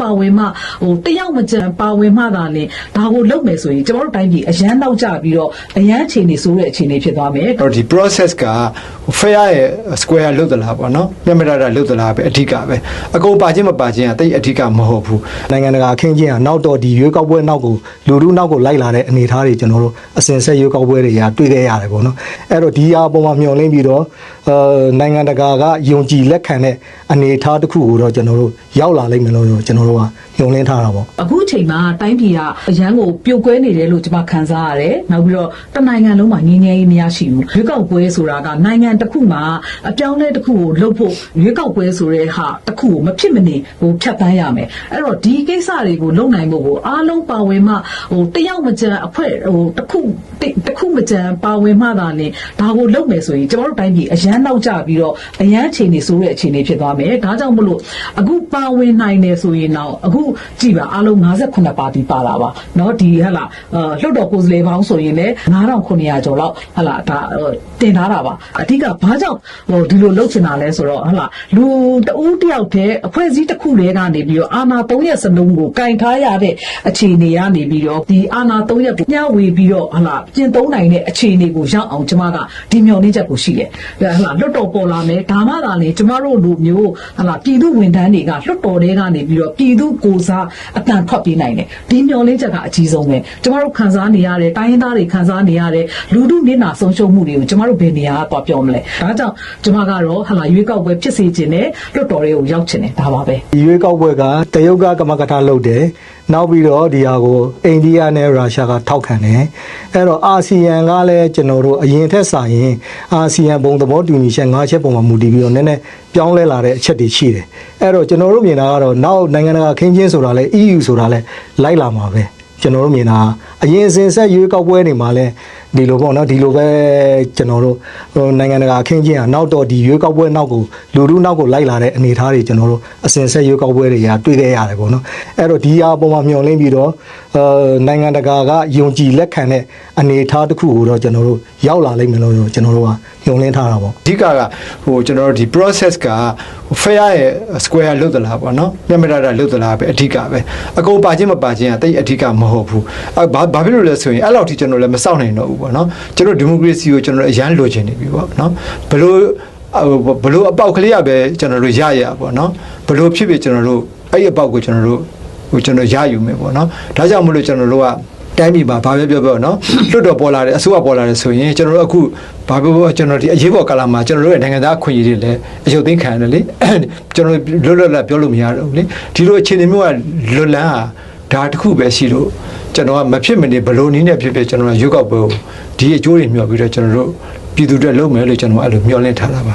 ပါဝင်မှဟိုတယောက်မကြံပါဝင်မှသာလေဒါကိုလုပ်မယ်ဆိုရင်ကျွန်တော်တို့တိုင်းပြည်အရန်နောက်ကျပြီးတော့အရန်အခြေအနေဆိုးတဲ့အခြေအနေဖြစ်သွားမယ်အဲ့တော့ဒီ process က fair ရဲ့ square လုတ်သလားပေါ့နော်မျက်မတတာလုတ်သလားပဲအဓိကပဲအကုန်ပါခြင်းမပါခြင်းကတိတ်အဓိကမဟုတ်ဘူးနိုင်ငံတကာအခင်းချင်းကနောက်တော့ဒီရွေးကောက်ပွဲနောက်ကိုလူလူနောက်ကိုလိုက်လာတဲ့အနေအထားတွေကျွန်တော်တို့အစဉ်ဆက်ရွေးကောက်ပွဲတွေကတွေ့ခဲ့ရတယ်ပေါ့နော်အဲ့တော့ဒီအပေါ်မှာမျှော်လင့်ပြီးတော့အဲနိုင်ငံတကာကယုံကြည်လက်ခံတဲ့အနေအထားတစ်ခုကိုတော့ကျွန်တော်တို့ရောက်လာလိမ့်မယ်လို့ကျွန်တော်တို့ကညွှန်လင်းထားတာပေါ့အခုချိန်မှာတိုင်းပြည်ကအရန်ကိုပြုတ်ကွဲနေတယ်လို့ကျွန်မခန်းစားရတယ်။နောက်ပြီးတော့တနိုင်ငံလုံးမှာငြင်းငြင်းရေးမရရှိဘူး။ရွေးကောက်ပွဲဆိုတာကနိုင်ငံတစ်ခုမှာအပြောင်းအလဲတစ်ခုကိုလုပ်ဖို့ရွေးကောက်ပွဲဆိုတဲ့ဟာတစ်ခုကိုမဖြစ်မနေဟိုဖြတ်တန်းရမယ်။အဲ့တော့ဒီကိစ္စတွေကိုလုပ်နိုင်ဖို့ကိုအားလုံးပါဝင်မှဟိုတယောက်မကြံအဖွဲ့ဟိုတစ်ခုတစ်တစ်ခုမကြံပါဝင်မှသာလေဒါကိုလုပ်မယ်ဆိုရင်ကျွန်တော်တို့တိုင်းပြည်အရန်နောက်ကျပြီးတော့အရန်အခြေအနေဆိုးတဲ့အခြေအနေဖြစ်သွားမယ်။ဒါကြောင့်မလို့အခုပါဝင်နိုင်တယ်ဆိုရင်တော့အခုကြည်ပါအားလုံး58ပါတီပါလာပါเนาะဒီဟဟလာအာလွတ်တော်ကိုယ်စားလှယ်ပေါင်းဆိုရင်လည်း9900ကျော်လောက်ဟဟလာဒါဟိုတင်ထားတာပါအဓိက ဘာကြောင့်ဟိုဒီလိုလုပ်ချင်တာလဲဆိုတော့ဟဟလာလူတဦးတယောက်တည်းအဖွဲ့အစည်းတစ်ခုတည်းကနေပြီးတော့အာနာ3ရက်စလုံးကိုကင်ထားရတဲ့အခြေအနေကနေပြီးတော့ဒီအာနာ3ရက်ကိုညဝေပြီးတော့ဟဟလာကျင့်သုံးနိုင်တဲ့အခြေအနေကိုရောက်အောင်ကျမကဒီမျှော်လင့်ချက်ကိုရှိတယ်ဟဟလာလွတ်တော်ပေါ်လာမယ်ဒါမှသာလေကျမတို့လူမျိုးဟလာပြည်သူဝန်ထမ်းတွေကလွတ်တော်တွေကနေပြီးတော့ပြည်သူကိုယ်စားအတန်ထွက်ပြေးနိုင်တယ်ဒီမျှော်လင့်ချက်ကအကြီးဆုံးပဲကျမတို့ခံစားနေရတဲ့တိုင်းရင်းသားတွေခံစားနေရတဲ့လူထုမျက်နှာဆုံးရှုံးမှုတွေကိုကျမတို့ဘယ်နေရာကသွားပြောမလဲဒါကြောင့်ကျမကတော့ဟလာရွေးကောက်ပွဲဖြစ်စေခြင်းနဲ့လွတ်တော်တွေကိုရောက်ချင်တယ်ဒါပါပဲဒီရွေးကောက်ပွဲကတရုတ်ကကမကထလုပ်တယ်နောက်ပြီးတော့ဒီဟာကိုအိန္ဒိယနဲ့ရုရှားကထောက်ခံတယ်အဲ့တော့အာဆီယံကလည်းကျွန်တော်တို့အရင်ထက်စာရင်အာဆီယံဘုံသဘောတူညီချက်၅ချက်ပုံမှာမူတည်ပြီးတော့နည်းနည်းပြောင်းလဲလာတဲ့အချက်တွေရှိတယ်အဲ့တော့ကျွန်တော်တို့မြင်တာကတော့နောက်နိုင်ငံတကာခင်းချင်းဆိုတာလဲ EU ဆိုတာလဲလိုက်လာမှာပဲကျွန်တော်တို့မြင်တာ အရင်အစဉ်ဆက်ရွေးကောက်ပွဲတွေမှာလဲဒီလိုပေါ့နော်ဒီလိုပဲကျွန်တော်တို့ဟိုနိုင်ငံတကာအခင်းချင်းကနောက်တော့ဒီရွေးကောက်ပွဲနောက်ကိုလူလူနောက်ကိုလိုက်လာတဲ့အနေအထားတွေကျွန်တော်တို့အစဉ်ဆက်ရွေးကောက်ပွဲတွေကတွေ့ခဲ့ရတယ်ပေါ့နော်အဲ့တော့ဒီအပေါ်မှာမျှော်လင့်ပြီးတော့အဲနိုင်ငံတကာကယုံကြည်လက်ခံတဲ့အနေအထားတစ်ခုကိုတော့ကျွန်တော်တို့ရောက်လာလိမ့်မယ်လို့ကျွန်တော်တို့ကညွှန်လင်းထားတာပေါ့အဓိကကဟိုကျွန်တော်တို့ဒီ process က fair ရဲ့ square လုတ်သလားပေါ့နော်မျက်မတတာလုတ်သလားပဲအဓိကပဲအကုန်ပါခြင်းမပါခြင်းကတိတ်အဓိကမဟုတ်ဘူးအဲဘာဘာဖြစ်လို့လဲဆိုရင်အဲ့လောက်ထိကျွန်တော်လည်းမစောင့်နိုင်တော့ဘူးပေါ့နော်ကျွန်တော်ဒီမိုကရေစီကိုကျွန်တော်အရန်လိုချင်နေပြီပေါ့နော်ဘလို့ဘလို့အပေါက်ကလေးရပဲကျွန်တော်တို့ရရပေါ့နော်ဘလို့ဖြစ်ဖြစ်ကျွန်တော်တို့အဲ့ဒီအပေါက်ကိုကျွန်တော်တို့ဟိုကျွန်တော်ရယူမယ်ပေါ့နော်ဒါကြောင့်မလို့ကျွန်တော်တို့ကတိုင်းပြည်မှာဘာပဲပြောပြောနော်လွတ်တော်ပေါ်လာတယ်အစိုးရပေါ်လာတယ်ဆိုရင်ကျွန်တော်တို့အခုဘာပြောပြောကျွန်တော်ဒီအရေးပေါ်ကာလမှာကျွန်တော်တို့ရဲ့နိုင်ငံသားအခွင့်အရေးတွေလည်းအယုတ်သိမ်းခံရတယ်လေကျွန်တော်လွတ်လွတ်လပ်ပြောလို့မရတော့ဘူးလေဒီလိုအခြေအနေမျိုးကလွတ်လန်းဟာဒါတစ်ခုပဲရှိလို့ ကျွန်တော်ကမဖြစ်မနေဘလို့နည်းနဲ့ဖြစ်ဖြစ်ကျွန်တော်ကရွေးကောက်ပွဲကိုဒီအကျိုးတွေမျှော်ပြီးတော့ကျွန်တော်တို့ပြည်သူတွေလုပ်မယ်လို့ကျွန်တော်အဲ့လိုမျှော်လင့်ထားတာပါ